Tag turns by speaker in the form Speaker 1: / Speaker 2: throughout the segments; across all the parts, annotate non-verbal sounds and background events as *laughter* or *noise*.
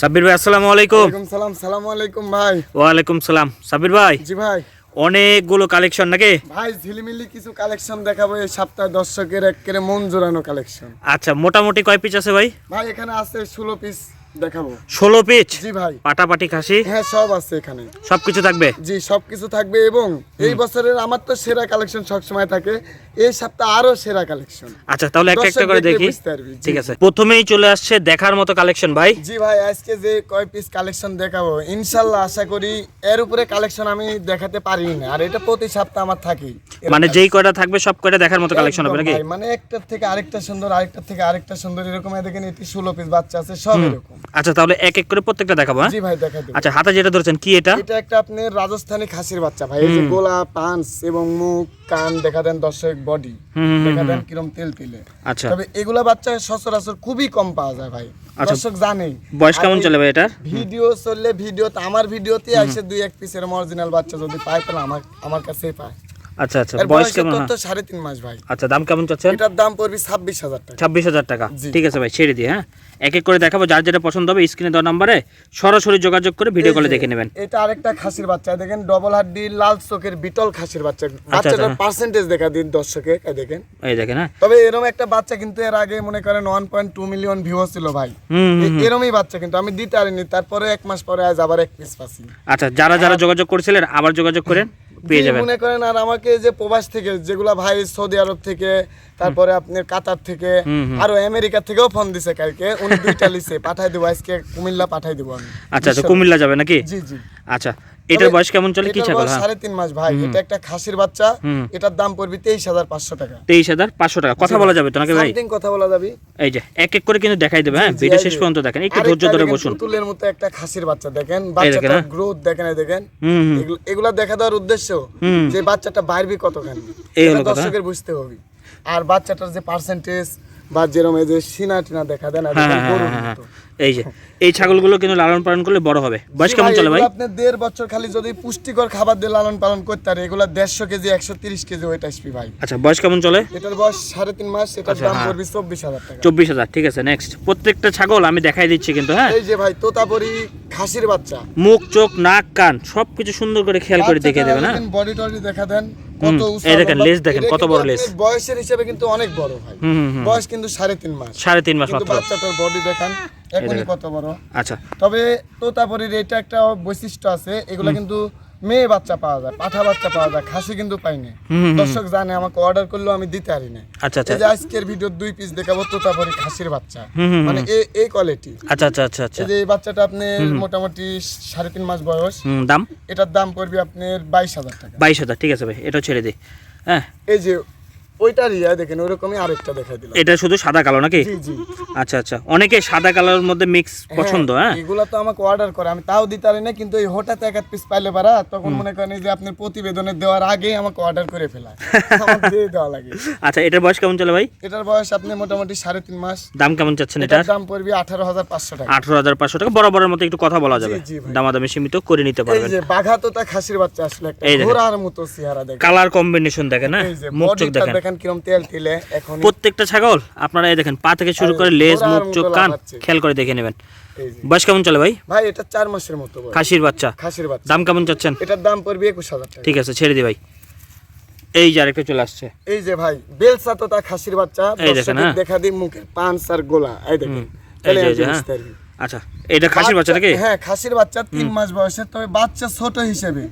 Speaker 1: সাব্বির ভাই আসসালামু আলাইকুম।
Speaker 2: সালাম সালামু আলাইকুম ভাই।
Speaker 1: ওয়ালাইকুম সালাম। সাব্বির ভাই
Speaker 2: জি ভাই।
Speaker 1: অনেকগুলো কালেকশন নাকি?
Speaker 2: ভাই ঝিলিমিলি কিছু কালেকশন দেখাবো এই সপ্তাহে দর্শকের একেবারে মন জোরানো কালেকশন।
Speaker 1: আচ্ছা মোটামুটি কয় পিস আছে ভাই?
Speaker 2: ভাই এখানে আছে ষোলো পিস দেখাবো।
Speaker 1: ষোলো পিস
Speaker 2: জি ভাই।
Speaker 1: পাটাপাটি খাসি?
Speaker 2: হ্যাঁ সব আছে এখানে।
Speaker 1: সবকিছু থাকবে?
Speaker 2: জি সবকিছু থাকবে এবং এই বছরের আমার তো সেরা কালেকশন সবসময় থাকে। এই সপ্তাহ আরও সেরা কালেকশন।
Speaker 1: আচ্ছা তাহলে একটা একটা করে দেখি। ঠিক আছে প্রথমেই চলে আসছে দেখার মতো কালেকশন ভাই।
Speaker 2: জি ভাই আজকে যে কয় পিস কালেকশন দেখাবো ইনশাল্লাহ আশা করি এর উপরে কালেকশন আমি দেখাতে পারি না। আর এটা প্রতি সপ্তাহ আমার থাকেই।
Speaker 1: মানে যেই কয়টা থাকবে সব কয়টা দেখার মতো কালেকশন হবে নাকি?
Speaker 2: মানে একটার থেকে আরেকটা সুন্দর আরেকটার থেকে আরেকটা সুন্দর এরকম দেখেন এটি ষোলো পিস বাচ্চা আছে সব এরকম।
Speaker 1: আচ্ছা তাহলে এক এক করে প্রত্যেকটা দেখাবো হ্যাঁ?
Speaker 2: জি ভাই দেখা দেবো।
Speaker 1: আচ্ছা হাতে যেটা ধরেছেন কি এটা?
Speaker 2: এটা একটা আপনার রাজস্থানী খাসির বাচ্চা ভাই এই যে গোলা পাঁচ এবং মুখ কান দেখা দেন দর্শক বডি দেখা দেন কিরম তেল তেলে।
Speaker 1: আচ্ছা।
Speaker 2: তবে এগুলা বাচ্চা সচরাচর খুবই কম পাওয়া যায় ভাই।
Speaker 1: আচ্ছা।
Speaker 2: দর্শক জানেই।
Speaker 1: বয়স কেমন চলে ভাই এটার?
Speaker 2: ভিডিও চললে ভিডিওতে আমার ভিডিওতে এসে দুই এক পিসের অরিজিনাল বাচ্চা যদি পায় তাহলে আমার আমার কাছেই পায়।
Speaker 1: আচ্ছা আচ্ছা। বয়স কেমন।
Speaker 2: তো সাড়ে তিন মাস ভাই।
Speaker 1: আচ্ছা দাম কেমন চাচ্ছেন?
Speaker 2: এটার দাম পড়বে ছাব্বিশ হাজার টাকা।
Speaker 1: ছাব্বিশ হাজার টাকা। ঠিক আছে ভাই ছেড়ে দিয়ে হ্যাঁ? এক এক করে দেখাবো যার যেটা পছন্দ হবে স্ক্রিনে দেওয়া নাম্বারে সরাসরি যোগাযোগ করে ভিডিও কলে দেখে নেবেন।
Speaker 2: এটা আরেকটা খাসির বাচ্চা দেখেন ডবল হাড্ডি লাল চোখের বিটল খাসির বাচ্চা। বাচ্চাটার
Speaker 1: আচ্ছা।
Speaker 2: পার্সেন্টেজ দেখা দিন দর্শকে দেখেন।
Speaker 1: এই দেখেন হ্যাঁ?
Speaker 2: তবে এরকম একটা বাচ্চা কিন্তু এর আগে মনে করেন one point two million view ছিল ভাই। এরমই বাচ্চা কিন্তু আমি দিতে পারিনি তারপরে এক মাস পরে আজ আবার এক পিস পাচ্ছি।
Speaker 1: আচ্ছা যারা যারা যোগাযোগ করেছিলেন আবার যোগাযোগ করেন। পেয়ে যাবেন।
Speaker 2: মনে করেন আর আমাকে যে প্রবাস থেকে যেগুলা ভাই সৌদি আরব থেকে তারপরে আপনার কাতার থেকে আরও আমেরিকা থেকেও ফোন দিছে কালকে। উনি দুইটা লিসে পাঠাই দেবো আজকে কুমিল্লা পাঠাই দেবো আমি।
Speaker 1: আচ্ছা আচ্ছা কুমিল্লা যাবে নাকি?
Speaker 2: জি জি।
Speaker 1: আচ্ছা এটার বয়স কেমন চলে? কি ছাগল? হ্যাঁ।
Speaker 2: সাড়ে তিন মাস ভাই এটা একটা খাসির বাচ্চা এটার দাম পড়বে তেইশ হাজার পাঁচশো টাকা।
Speaker 1: তেইশ হাজার পাঁচশো টাকা। কথা বলা যাবে তো নাকি ভাই?
Speaker 2: কথা বলা যাবে।
Speaker 1: এই যে এক এক করে কিন্তু দেখাই দেবে হ্যাঁ? ভিডিও শেষ পর্যন্ত দেখেন একটু ধৈর্য ধরে বসুন।
Speaker 2: পুতুলের মতো একটা খাসির বাচ্চা দেখেন
Speaker 1: হ্যাঁ।
Speaker 2: গ্রোথ দেখেন এই দেখেন। এগুলো- দেখা দেওয়ার উদ্দেশ্য যে বাচ্চাটা বাইরবি কতখানি।
Speaker 1: এই হলো কথা।
Speaker 2: দর্শকের বুঝতে হবে। আর বাচ্চাটার যে পার্সেন্টেজ বা যেরকম এই যে সিনা টিনা দেখা দেন আর
Speaker 1: এই যে এই ছাগলগুলো কিন্তু লালন পালন করলে বড় হবে। বয়স কেমন চলে ভাই?
Speaker 2: আপনি দেড় বছর খালি যদি পুষ্টিকর খাবার দিয়ে লালন পালন করতে পারে এগুলা দেড়শো কেজি একশো তিরিশ কেজি আসবি ভাই।
Speaker 1: আচ্ছা বয়স কেমন চলে?
Speaker 2: এটার বয়স সাড়ে তিন মাস এটার
Speaker 1: আচ্ছা,
Speaker 2: দাম
Speaker 1: হ্যাঁ।
Speaker 2: পড়বে চব্বিশ হাজার টাকা।
Speaker 1: চব্বিশ হাজার ঠিক আছে নেক্সট প্রত্যেকটা ছাগল আমি দেখাই দিচ্ছি কিন্তু হ্যাঁ?
Speaker 2: এই যে ভাই তোতাপুরি খাসির বাচ্চা।
Speaker 1: মুখ চোখ নাক কান সবকিছু সুন্দর করে খেয়াল করে দেখে দেবেন হ্যাঁ?
Speaker 2: বডি টডি দেখা দেন কত
Speaker 1: এই দেখেন। লেজ দেখেন, কত বড় লেজ।
Speaker 2: বয়সের হিসেবে কিন্তু অনেক বড় ভাই। বয়স কিন্তু সাড়ে তিন মাস।
Speaker 1: সাড়ে তিন মাস মাত্র।
Speaker 2: বাচ্চাটার বডি দেখান এখনই। কত বড়?
Speaker 1: আচ্ছা।
Speaker 2: তবে তোতাপুরির এটা একটা বৈশিষ্ট্য আছে এগুলা কিন্তু মেয়ে বাচ্চা পাওয়া যায় পাঠা বাচ্চা পাওয়া যায় খাসি কিন্তু পাই না দর্শক জানে আমাকে অর্ডার করলেও আমি দিতে পারি না
Speaker 1: আচ্ছা আচ্ছা।
Speaker 2: এই যে আজকের ভিডিও দুই পিস দেখাবো তোতাপুরি খাসির বাচ্চা। মানে এ- এই কোয়ালিটি
Speaker 1: আচ্ছা আচ্ছা আচ্ছা আচ্ছা।
Speaker 2: এই যে এই বাচ্চাটা আপনার মোটামুটি সাড়ে তিন মাস বয়স।
Speaker 1: দাম?
Speaker 2: এটার দাম পড়বে আপনার বাইশ হাজার টাকা।
Speaker 1: বাইশ হাজার ঠিক আছে ভাই এটা ছেড়ে দিই হ্যাঁ।
Speaker 2: এই যে ওইটারই আহ, দেখেন ওরকমই আরেকটা দেখা দিলাম।
Speaker 1: এটা শুধু সাদা কালো নাকি?
Speaker 2: জি জি।
Speaker 1: আচ্ছা আচ্ছা। অনেকে সাদা কালার মধ্যে মিক্স পছন্দ হ্যাঁ?
Speaker 2: এগুলা তো আমাকে অর্ডার করে। আমি তাও দিতে পারি না কিন্তু এই হঠাৎ এক পিস পাইলে পারা তখন মনে করেন যে প্রতিবেদনে দেওয়ার আগেই আমাকে অর্ডার করে ফেলায়। আমার *laughs* দিয়ে দেওয়া লাগে।
Speaker 1: আচ্ছা এটার বয়স কেমন চলে ভাই?
Speaker 2: এটার বয়স আপনি মোটামুটি সাড়ে তিন মাস।
Speaker 1: দাম কেমন চাচ্ছেন
Speaker 2: এটার
Speaker 1: এটার
Speaker 2: দাম পড়বে আঠারো হাজার পাঁচশো টাকা।
Speaker 1: আঠারো হাজার পাঁচশো টাকা। বরাবরের মতো একটু কথা বলা যাবে। দামাদামি সীমিত করে নিতে
Speaker 2: এই
Speaker 1: পারবেন।
Speaker 2: যে বাঘা তোতা খাসির বাচ্চা আসলে একটা ঘোড়ার মতো চেহারা দেখেন।
Speaker 1: কালার কম্বিনেশন হ্যাঁ?
Speaker 2: এই যে
Speaker 1: মুখ চোখ দেখেন।
Speaker 2: দেখেন কিরম তেল তেলে এখন
Speaker 1: প্রত্যেকটা ছাগল আপনারা এই দেখেন পা থেকে শুরু করে লেজ মুখ চোখ কান। খেয়াল করে দেখে নেবেন। বয়স কেমন চলে ভাই?
Speaker 2: ভাই এটা চার মাসের মতো
Speaker 1: খাসির বাচ্চা।
Speaker 2: খাসির বাচ্চা।
Speaker 1: দাম কেমন চাচ্ছেন?
Speaker 2: এটার দাম পড়বে একুশ হাজার টাকা।
Speaker 1: ঠিক আছে ছেড়ে দি ভাই। এই যে আরেকটা চলে আসছে।
Speaker 2: এই যে ভাই বেলসা তো তা খাসির বাচ্চা।
Speaker 1: এই দেখেন, হ্যাঁ।
Speaker 2: দেখা দিই মুখের পাঁচ আর গোলা। এই দেখেন
Speaker 1: এই যে, হ্যাঁ। আচ্ছা এটা খাসির বাচ্চা নাকি?
Speaker 2: হ্যাঁ খাসির বাচ্চা তিন মাস বয়সে তবে বাচ্চা ছোট হিসেবে।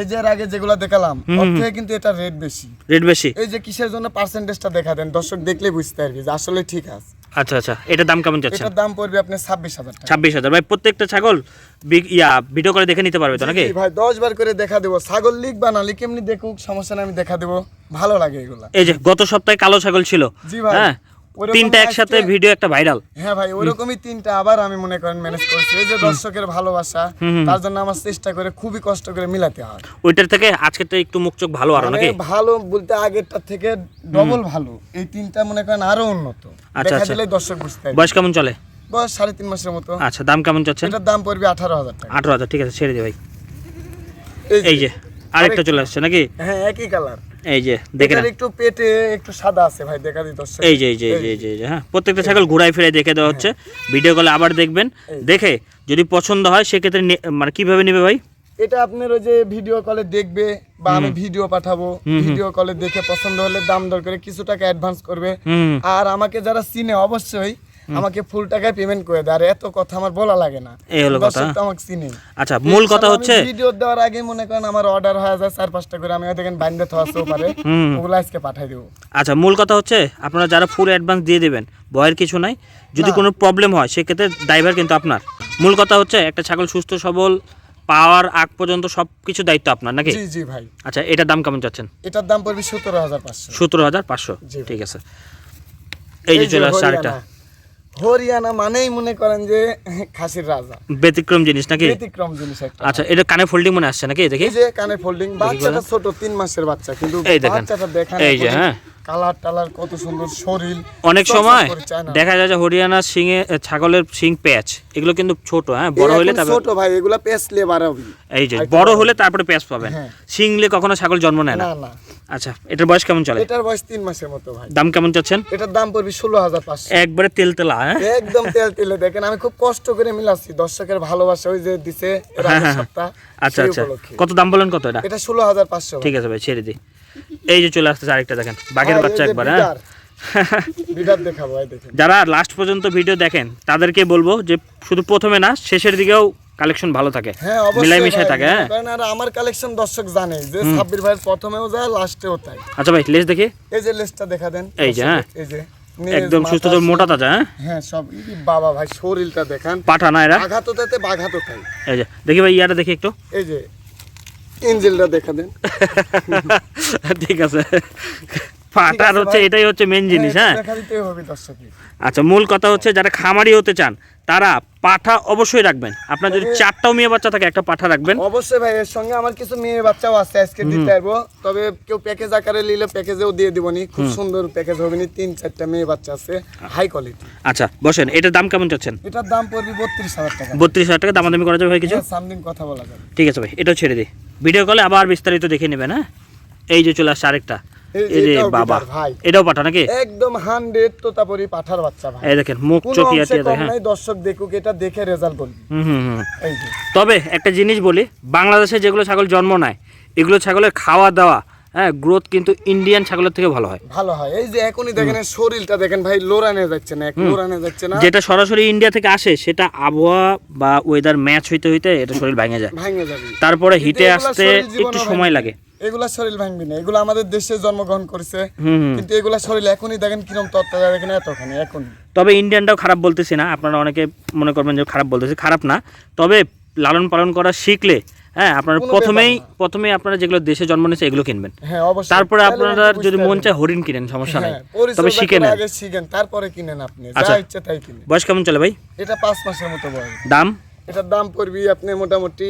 Speaker 2: এই যে এর আগে যেগুলো দেখালাম ওর থেকে কিন্তু এটা রেট বেশি।
Speaker 1: রেট বেশি?
Speaker 2: এই যে কিসের জন্য পার্সেন্টেজটা দেখা দেন দর্শক দেখলে বুঝতে পারবি যে আসলে ঠিক আছে।
Speaker 1: আচ্ছা আচ্ছা এটার দাম কেমন
Speaker 2: এটার দাম পড়বে আপনি ছাব্বিশ হাজার
Speaker 1: ছাব্বিশ হাজার। ভাই প্রত্যেকটা ছাগল ইয়া ভিডিও করে দেখে নিতে পারবে তো নাকি?
Speaker 2: ভাই দশ বার করে দেখা দেবো। ছাগল লিখ বা না লিখ এমনি দেখুক সমস্যা নেই আমি দেখা দেবো। ভালো লাগে এগুলা।
Speaker 1: এই যে গত সপ্তাহে কালো ছাগল ছিল।
Speaker 2: জি ভাই।
Speaker 1: হ্যাঁ? তিনটা একসাথে ভিডিও একটা ভাইরাল
Speaker 2: হ্যাঁ ভাই ওরকমই তিনটা আবার আমি মনে করেন ম্যানেজ করছি। এই যে দর্শকের ভালোবাসা তার জন্য আমার চেষ্টা করে খুবই কষ্ট করে মিলাতে হয়।
Speaker 1: ওইটার থেকে আজকেরটা একটু মুখ চোখ ভালো আরও
Speaker 2: মানে
Speaker 1: নাকি?
Speaker 2: ভালো বলতে আগেরটার থেকে ডবল ভালো। এই তিনটা মনে করেন আরও উন্নত।
Speaker 1: আচ্ছা, আচ্ছা।
Speaker 2: দর্শক বুঝতে পারবে।
Speaker 1: বয়স কেমন চলে?
Speaker 2: বয়স সাড়ে তিন মাসের মতো।
Speaker 1: আচ্ছা দাম কেমন চাচ্ছেন
Speaker 2: এটার দাম পড়বে আঠারো হাজার টাকা।
Speaker 1: আঠারো হাজার ঠিক আছে ছেড়ে দি ভাই।
Speaker 2: এই যে।
Speaker 1: আরেকটা চলে আসছে নাকি?
Speaker 2: হ্যাঁ একই কালার
Speaker 1: এই যে দেখে
Speaker 2: এটার একটু পেটে একটু সাদা আছে ভাই দেখা দিই দর্শক।
Speaker 1: এই যে এই যে এই যে এই যে হ্যাঁ প্রত্যেকটা ছাগল ঘুরাই ফিরে দেখে দেওয়া হচ্ছে। ভিডিও কলে আবার দেখবেন। দেখে যদি পছন্দ হয় সেক্ষেত্রে মানে কীভাবে নেবে ভাই?
Speaker 2: এটা আপনার ওই যে ভিডিও কলে দেখবে বা আমি ভিডিও পাঠাবো। ভিডিও কলে দেখে পছন্দ হলে দাম দর করে কিছু টাকা অ্যাডভান্স করবে। আর আমাকে যারা চিনে অবশ্যই আমাকে ফুল টাকায় পেমেন্ট করে দেয়। আর এত কথা আমার বলা লাগে না।
Speaker 1: এই হলো কথা।
Speaker 2: তো আমাকে চিনে।
Speaker 1: আচ্ছা মূল কথা হচ্ছে
Speaker 2: ভিডিও দেওয়ার আগে মনে করেন আমার অর্ডার হয়ে যায় চার পাঁচটা করে। আমি দেখেন বাইন্দে থাকতেও পারে। ওগুলো আজকে পাঠাই দেবো।
Speaker 1: আচ্ছা মূল কথা হচ্ছে আপনারা যারা ফুল অ্যাডভান্স দিয়ে দেবেন ভয়ের কিছু নাই যদি কোনো প্রবলেম হয় সেক্ষেত্রে ড্রাইভার কিন্তু আপনার। মূল কথা হচ্ছে একটা ছাগল সুস্থ সবল পাওয়ার আগ পর্যন্ত সব কিছু দায়িত্ব আপনার নাকি?
Speaker 2: জি জি ভাই।
Speaker 1: আচ্ছা এটার দাম কেমন চাচ্ছেন
Speaker 2: এটার দাম পড়বে সতেরো হাজার পাঁচশো।
Speaker 1: সতেরো হাজার পাঁচশো। ঠিক আছে। এই যে চলে আসছে আরেকটা।
Speaker 2: হরিয়ানা। হরিয়ানা মানেই মনে করেন যে খাসির রাজা
Speaker 1: ব্যতিক্রম জিনিস নাকি
Speaker 2: ব্যতিক্রম জিনিস একটা
Speaker 1: আচ্ছা এটা কানে ফোল্ডিং মনে আসছে নাকি দেখি
Speaker 2: এই যে কানে ফোল্ডিং বাচ্চাটা ছোট মাসের বাচ্চা কিন্তু বাচ্চাটা দেখেন
Speaker 1: এই যে, হ্যাঁ।
Speaker 2: কালার টালার কত সুন্দর শরীর
Speaker 1: অনেক সময়। দেখা যায় যে হরিয়ানার সিংয়ে ছাগলের সিং প্যাচ এগুলো কিন্তু ছোট হ্যাঁ বড় হলে তারপর
Speaker 2: ছোট ভাই এগুলা পেছলে বাড়াবি
Speaker 1: এই যে বড়। হলে তারপরে প্যাচ পাবেন
Speaker 2: হ্যাঁ।
Speaker 1: সিংলে কখনো ছাগল জন্ম নেয় না
Speaker 2: না
Speaker 1: আচ্ছা এটার বয়স কেমন চলে?
Speaker 2: এটার বয়স তিন মাসের মতো ভাই।
Speaker 1: দাম কেমন চাচ্ছেন?
Speaker 2: এটার দাম পড়বে ষোলো হাজার পাঁচশো।
Speaker 1: একবারে তেল তেলা হ্যাঁ?
Speaker 2: একদম তেল তেলে। দেখেন আমি খুব কষ্ট করে মিলাচ্ছি। দর্শকের ভালোবাসা ওই যে দিছে এর আগের সপ্তাহ
Speaker 1: আচ্ছা আচ্ছা। কত দাম বলেন কত এটা?
Speaker 2: এটা ষোলো হাজার পাঁচশো
Speaker 1: ঠিক আছে ভাই ছেড়ে দিই। এই যে চলে আসতেছে আরেকটা দেখেন। বাঘের বাচ্চা একবার হ্যাঁ? যারা লাস্ট পর্যন্ত ভিডিও দেখেন তাদেরকে বলব যে শুধু প্রথমে না শেষের দিকেও কালেকশন ভালো থাকে।
Speaker 2: হ্যাঁ
Speaker 1: মিশাই থাকে হ্যাঁ।
Speaker 2: কারণ আর আমার কালেকশন দর্শক জানে যে সাব্বির ভাই প্রথমেও যায় লাস্টেও তাই।
Speaker 1: আচ্ছা ভাই লেস দেখি।
Speaker 2: এই যে লেসটা দেখা দেন।
Speaker 1: এই যে, হ্যাঁ।
Speaker 2: এই যে
Speaker 1: একদম সুস্থ
Speaker 2: মাথা,
Speaker 1: মোটা তাজা হ্যাঁ।
Speaker 2: হ্যাঁ সব বাবা ভাই শরীরটা দেখান।
Speaker 1: পাঠা না এরা?
Speaker 2: আঘাত তাতে বাঘাতও তাই।
Speaker 1: এই যে দেখি ভাই ইয়াটা দেখি একটু।
Speaker 2: এই যে ইঞ্জিলটা দেখা দেন। *laughs*
Speaker 1: ঠিক আছে। পাটার
Speaker 2: আছে
Speaker 1: হচ্ছে এটাই হচ্ছে মেন জিনিস হ্যাঁ? আচ্ছা মূল কথা হচ্ছে যারা খামারি হতে চান তারা পাঠা অবশ্যই রাখবেন। আপনার যদি চারটাও মেয়ে বাচ্চা থাকে একটা পাঠা রাখবেন।
Speaker 2: অবশ্যই ভাই এর সঙ্গে আমার কিছু মেয়ে বাচ্চাও আছে আজকে দিতে পারব তবে কেউ প্যাকেজ আকারে নিলে প্যাকেজেও দিয়ে দিবনি। খুব সুন্দর প্যাকেজ হবে নি তিন চারটা মেয়ে বাচ্চা আছে হাই কোয়ালিটি
Speaker 1: আচ্ছা বসেন এটার দাম কেমন চাচ্ছেন?
Speaker 2: এটার দাম পড়বে বত্রিশ হাজার টাকা।
Speaker 1: বত্রিশ হাজার টাকা দামাদামি করা যাবে ভাই কিছু?
Speaker 2: সামদিন কথা বলা যাবে।
Speaker 1: ঠিক আছে ভাই এটাও ছেড়ে দিই ভিডিও কলে আবার বিস্তারিত দেখে নেবেন হ্যাঁ? এই যে চলে আসছে আরেকটা।
Speaker 2: এই যে
Speaker 1: এই যে
Speaker 2: এটাও
Speaker 1: বাবা। এটাও পাঠা নাকি?
Speaker 2: একদম হান্ড্রেড তোতাপুরি পাঠার বাচ্চা ভাই।
Speaker 1: এই দেখেন মুখ
Speaker 2: কোনো
Speaker 1: টিয়া দেখেন
Speaker 2: দর্শক দেখুক এটা দেখে রেজাল্ট বলবি
Speaker 1: হুম হুম হুম।
Speaker 2: এই যে
Speaker 1: তবে একটা জিনিস বলি বাংলাদেশে যেগুলো ছাগল জন্ম নেয় এগুলো ছাগলের খাওয়া দাওয়া হ্যাঁ গ্রোথ কিন্তু ইন্ডিয়ান ছাগলের থেকে ভালো হয়।
Speaker 2: ভালো হয়। এই যে এখনই দেখেন শরীরটা দেখেন ভাই লোরানে যাচ্ছে না লোরানে যাচ্ছে না।
Speaker 1: যেটা সরাসরি ইন্ডিয়া থেকে আসে সেটা আবহাওয়া বা ওয়েদার ম্যাচ হইতে হইতে এটা শরীর ভেঙে যায়।
Speaker 2: ভাঙে যাবে।
Speaker 1: তারপরে হিটে আসতে একটু সময় লাগে।
Speaker 2: এগুলা শরীর ভাঙবি না। এগুলো আমাদের দেশে জন্মগ্রহণ করেছে। কিন্তু এগুলা শরীর এখনই দেখেন কিরম তত্ত্ব দেখেন এতখানি এখন
Speaker 1: তবে ইন্ডিয়ানটাও খারাপ বলতেছি না আপনারা অনেকে মনে করবেন যে খারাপ বলতেছি খারাপ না। তবে লালন পালন করা শিখলে হ্যাঁ আপনারা প্রথমেই প্রথমেই আপনারা যেগুলো দেশে জন্ম নিয়েছে এগুলো কিনবেন।
Speaker 2: হ্যাঁ অবশ্যই।
Speaker 1: তারপরে আপনারা যদি মন চায় হরিণ কিনেন সমস্যা নাই।
Speaker 2: হ্যাঁ,
Speaker 1: তবে শিখে নেন।
Speaker 2: আগে শিখেন তারপরে কিনেন আপনি যা
Speaker 1: আচ্ছা।
Speaker 2: ইচ্ছা তাই কিনেন।
Speaker 1: বয়স কেমন চলে ভাই?
Speaker 2: এটা পাঁচ মাসের মতো বয়স।
Speaker 1: দাম?
Speaker 2: এটার দাম পড়বি আপনি মোটামুটি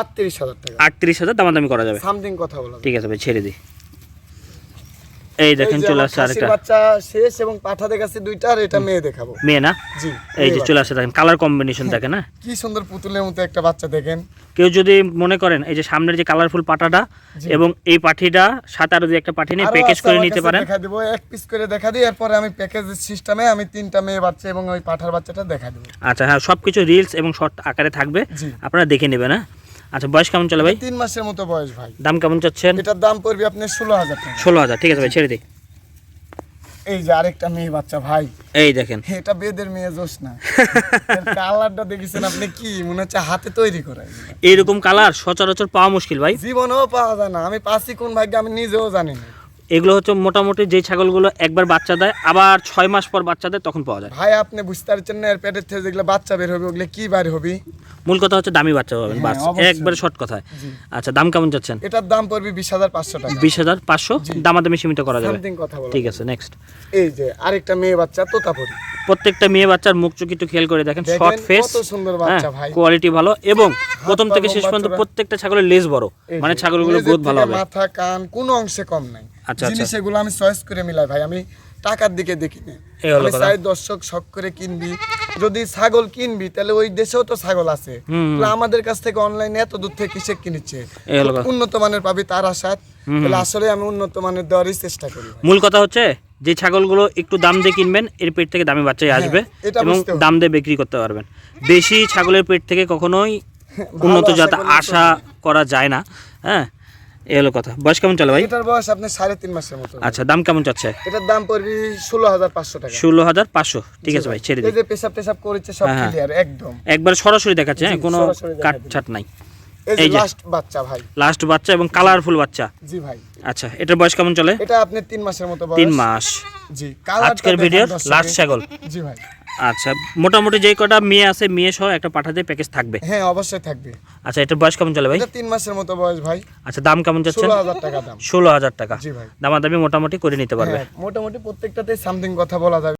Speaker 2: আটত্রিশ হাজার টাকা।
Speaker 1: আটত্রিশ হাজার দামাদামি করা যাবে।
Speaker 2: সামথিং কথা বলা
Speaker 1: ঠিক আছে ভাই ছেড়ে দিই। এই দেখেন চলে আসছে আরেকটা
Speaker 2: বাচ্চা শেষ এবং পাঠা দেখাচ্ছি দুইটা আর এটা মেয়ে দেখাবো।
Speaker 1: মেয়ে না?
Speaker 2: জি
Speaker 1: এই যে চলে আসছে দেখেন কালার কম্বিনেশন দেখেন
Speaker 2: বাচ্চা। *laughs* কি সুন্দর পুতুলের মতো একটা বাচ্চা দেখেন।
Speaker 1: কেউ যদি মনে করেন এই যে সামনের যে কালারফুল পাটাটা এবং এই পাঠিটা সাথে আরও যে একটা পাঠি নিয়ে প্যাকেজ করে নিতে পারেন।
Speaker 2: দেখা দিব এক পিস করে দেখা দিই এরপরে আমি প্যাকেজ সিস্টেমে আমি তিনটা মেয়ে বাচ্চা এবং ওই পাঠার বাচ্চাটা দেখা দেবো।
Speaker 1: আচ্ছা হ্যাঁ সবকিছু রিলস এবং শর্ট আকারে থাকবে। আপনারা দেখে নেবেন হ্যাঁ? আচ্ছা বয়স কেমন চলে ভাই?
Speaker 2: তিন মাসের মতো বয়স ভাই।
Speaker 1: দাম কেমন চাচ্ছেন?
Speaker 2: এটার দাম পড়বে আপনি ষোলো হাজার টাকা।
Speaker 1: ষোলো হাজার ঠিক আছে ভাই ছেড়ে দিই।
Speaker 2: এই যে আরেকটা মেয়ে বাচ্চা ভাই।
Speaker 1: এই দেখেন।
Speaker 2: এটা বেদের মেয়ে জোস না। কালারটা দেখেছেন আপনি কি? মনে হচ্ছে হাতে তৈরি করা এরকম
Speaker 1: এইরকম কালার সচরাচর পাওয়া মুশকিল ভাই।
Speaker 2: জীবনেও পাওয়া যায় না। আমি পাচ্ছি কোন ভাগ্যে আমি নিজেও জানি না।
Speaker 1: এগুলো হচ্ছে মোটামুটি যে ছাগলগুলো একবার বাচ্চা দেয় আবার ছয় মাস পর বাচ্চা দেয় তখন পাওয়া যায়।
Speaker 2: ভাই আপনি বুঝতে পারছেন না এর পেটের থেকে যেগুলো বাচ্চা বের হবে ওগুলো কি বার হবে?
Speaker 1: মূল কথা হচ্ছে দামি বাচ্চা পাবেন
Speaker 2: হ্যাঁ,
Speaker 1: বাস। একবারে শর্ট কথায় আচ্ছা দাম কেমন যাচ্ছেন?
Speaker 2: এটার দাম পড়বে বিশ হাজার পাঁচশো টাকা।
Speaker 1: বিশ হাজার পাঁচশো? দামাদামি সীমিত করা যাবে।
Speaker 2: কথা
Speaker 1: ঠিক আছে নেক্সট
Speaker 2: এই যে আরেকটা মেয়ে বাচ্চা তোতাপুরি।
Speaker 1: প্রত্যেকটা মেয়ে বাচ্চার মুখ চোখ একটু খেয়াল করে দেখেন শর্ট ফেস কোয়ালিটি ভালো এবং প্রথম থেকে শেষ পর্যন্ত প্রত্যেকটা ছাগলের লেজ বড় মানে ছাগলগুলো গ্রোথ ভালো হবে।
Speaker 2: মাথা কান কোনো অংশে কম নাই।
Speaker 1: আচ্ছা,
Speaker 2: জিনিস
Speaker 1: আচ্ছা।
Speaker 2: এগুলো আমি চয়েস করে মিলাই ভাই আমি টাকার দিকে দেখি না
Speaker 1: এই হলো
Speaker 2: আমি চাই দর্শক শখ করে কিনবি যদি ছাগল কিনবি তাহলে ওই দেশেও তো ছাগল আছে। তাহলে আমাদের কাছ থেকে অনলাইনে এত দূর থেকে কিসে কিনছে।
Speaker 1: এই হলো কথা।
Speaker 2: উন্নত মানের পাবি তার আশাত তাহলে আসলে আমি উন্নত মানের দেওয়ারই চেষ্টা করি
Speaker 1: মূল কথা হচ্ছে যে ছাগলগুলো একটু দাম দিয়ে কিনবেন এর পেট থেকে দামি বাচ্চাই আসবে
Speaker 2: হ্যাঁ,
Speaker 1: এবং দাম দিয়ে বিক্রি করতে পারবেন। বেশি ছাগলের পেট থেকে কখনোই উন্নত
Speaker 2: আশা
Speaker 1: জাত আশা করা যায় না। হ্যাঁ এ হলো কথা। বয়স কেমন চলে ভাই?
Speaker 2: এটার বয়স আপনি সাড়ে তিন মাসের মতো
Speaker 1: আচ্ছা দাম কেমন চাচ্ছে?
Speaker 2: এটার দাম পড়বে ষোলো হাজার পাঁচশো টাকা।
Speaker 1: ষোলো হাজার পাঁচশো। ঠিক আছে ভাই ছেড়ে
Speaker 2: এই
Speaker 1: দিন
Speaker 2: পেশাব টেশাব করেছে সব
Speaker 1: হ্যাঁ, হ্যাঁ।
Speaker 2: ক্লিয়ার একদম।
Speaker 1: একবার সরাসরি দেখাচ্ছে হ্যাঁ কোনো কাট ছাট নাই।
Speaker 2: এই যে
Speaker 1: যে।
Speaker 2: লাস্ট বাচ্চা ভাই।
Speaker 1: লাস্ট বাচ্চা এবং কালারফুল বাচ্চা।
Speaker 2: জি ভাই।
Speaker 1: আচ্ছা এটার বয়স কেমন চলে?
Speaker 2: এটা আপনি তিন মাসের মতো বয়স।
Speaker 1: তিন মাস।
Speaker 2: জি
Speaker 1: আজকের ভিডিওর লাস্ট ছাগল।
Speaker 2: জি ভাই।
Speaker 1: আচ্ছা মোটামুটি যেই কটা মেয়ে আছে মেয়ে সহ একটা পাঠাতে প্যাকেজ থাকবে।
Speaker 2: হ্যাঁ অবশ্যই থাকবে।
Speaker 1: আচ্ছা এটার বয়স কেমন চলে ভাই?
Speaker 2: এটা তিন মাসের মতো বয়স ভাই।
Speaker 1: আচ্ছা দাম কেমন যাচ্ছে?
Speaker 2: ষোলো হাজার টাকা দাম।
Speaker 1: ষোলো হাজার টাকা।
Speaker 2: জি ভাই।
Speaker 1: দামাদামি মোটামুটি করে নিতে পারবে।
Speaker 2: হ্যাঁ মোটামুটি প্রত্যেকটাতে সামথিং কথা বলা যাবে।